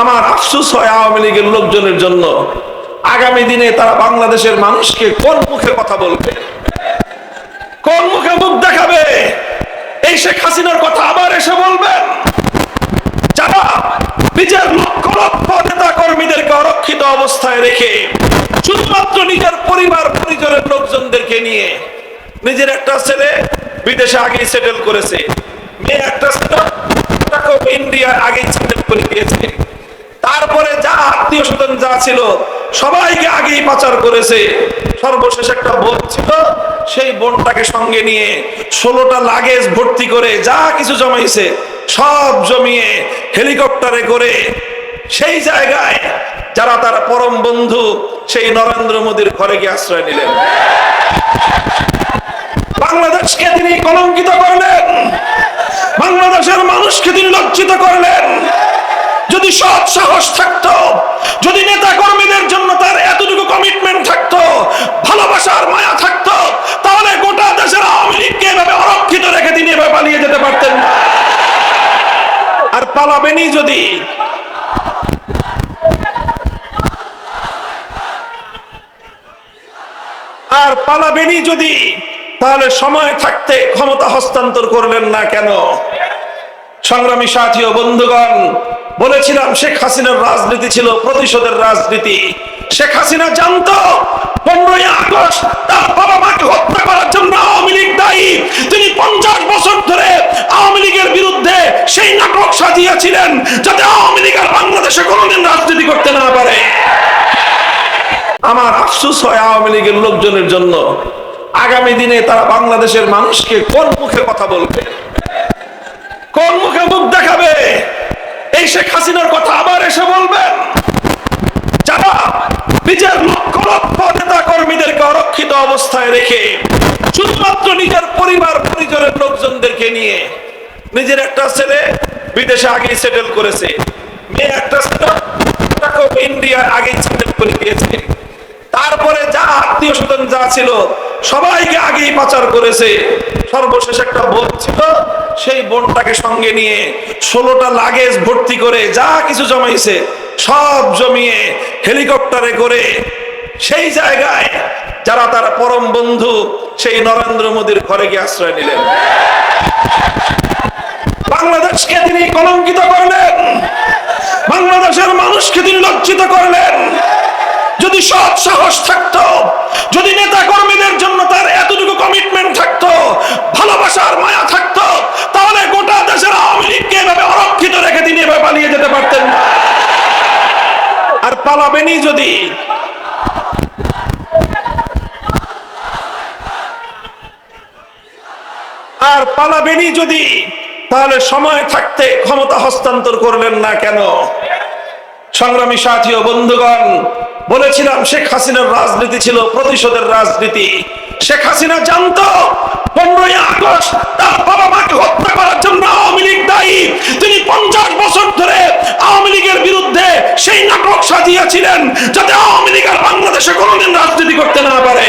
আমার আফসুস হয় আওয়ামী লীগের লোকজনের জন্য। আগামী দিনে তারা বাংলাদেশের মানুষকে কোন মুখে কথা বলবে? কোন মুখে মুখ দেখাবে? এই শেখ হাসিনার কথা আবার এসে বলবেন? যারা নিজের লক্ষ লক্ষ নেতা কর্মীদেরকে অরক্ষিত অবস্থায় রেখে শুধুমাত্র নিজের পরিবার পরিজনের লোকজনদেরকে নিয়ে নিজের একটা ছেলে বিদেশে আগেই সেটেল করেছে, মেয়ে একটা ছেলে ইন্ডিয়া আগেই সেটেল করে দিয়েছে। আত্মীয় স্বজন যা ছিল, সবাইকে আগেই পাচার করেছে। সর্বশেষ একটা বোন ছিল, সেই বোনটাকে সঙ্গে নিয়ে ষোলোটা লাগেজ ভর্তি করে যা কিছু জমাইছে, সব জমিয়ে হেলিকপ্টারে করে সেই জায়গায় যারা তার পরম বন্ধু, সেই নরেন্দ্র মোদীর ঘরে গিয়ে আশ্রয় নিলেন। বাংলাদেশকে তিনি কলঙ্কিত করলেন। বাংলাদেশের মানুষকে তিনি লজ্জিত করলেন। যদি সৎ সাহস থাকতো ভালোবাসার মায়া থাকতো, তাহলে গোটা দেশের আওয়ামী লীগকে এভাবে অরক্ষিত রেখে তিনি এভাবে পালিয়ে যেতে পারতেন। আর পালাবেনই যদি। আর পালাবেনই যদি, তাহলে সময় থাকতে ক্ষমতা হস্তান্তর করলেন না কেন? সংগ্রামী সাথী ও বন্ধুগণ, বলেছিলাম শেখ হাসিনার রাজনীতি ছিল প্রতিশোধের রাজনীতি। শেখ হাসিনা জানতো, পনেরোই আগস্ট তার বাবা মাকে হত্যা করার জন্য আওয়ামী লীগ দায়ী। তিনি পঞ্চাশ বছর ধরে আওয়ামী লীগের বিরুদ্ধে সেই নাটক সাজিয়েছিলেন, যাতে আওয়ামী লীগ আর বাংলাদেশে কোনোদিন রাজনীতি করতে না পারে। আমার আফসোস হয় আওয়ামী লীগের লোকজনের জন্য। আগামী দিনে তারা বাংলাদেশের মানুষকে কোন মুখে কথা বলবে? কোন মুখে মুখ দেখাবে? এই শেখ হাসিনার কথা আবার এসে বলবেন যারা নিজের লক্ষ লক্ষ নেতা কর্মীদেরকে অরক্ষিত অবস্থায় রেখে শুধুমাত্র নিজের পরিবার, পরিজনের লোকজনদেরকে নিয়ে নিজের একটা ছেলে বিদেশে আগেই সেটেল করেছে। মেয়ে একটা ছিল আগেই সেটেল করে দিয়েছে। তারপরে যা যা ছিল, সবাইকে আগেই পাচার করেছে। সর্বশেষ একটা বোন ছিল, সেই বোনটাকে সঙ্গে নিয়ে ষোলোটা লাগেজ ভর্তি করে যা কিছু জমাইছে, সব জমিয়ে হেলিকপ্টারে করে সেই জায়গায় যারা তার পরম বন্ধু সেই নরেন্দ্র মোদীর ঘরে গিয়ে আশ্রয় নিলেন। বাংলাদেশকে তিনি কলঙ্কিত করলেন। বাংলাদেশের মানুষকে তিনি লজ্জিত করলেন। যদি সৎ সাহস থাকতো, যদি নেতা কর্মীদের জন্য তার এতটুকু কমিটমেন্ট থাকতো, ভালোবাসার মায়া থাকতো, তাহলে গোটা দেশের আওয়ামী লীগকে এভাবে অরক্ষিত রেখে তিনি এভাবে পালিয়ে যেতে পারতেন। আর পালাবেনই যদি আর পালাবেনই যদি, তাহলে সময় থাকতে ক্ষমতা হস্তান্তর করলেন না কেন? সংগ্রামী সাথী ও বন্ধুগণ, বলেছিলাম শেখ হাসিনার রাজনীতি ছিল প্রতিশোধের রাজনীতি। শেখ হাসিনা জানত, পনেরোই আগস্ট তার বাবা মাকে হত্যা করার জন্য আওয়ামী লীগ দায়ী। তিনি পঞ্চাশ বছর ধরে আওয়ামী লীগের বিরুদ্ধে সেই নাটক সাজিয়েছিলেন, যাতে আওয়ামী লীগ আর বাংলাদেশে কোনোদিন রাজনীতি করতে না পারে।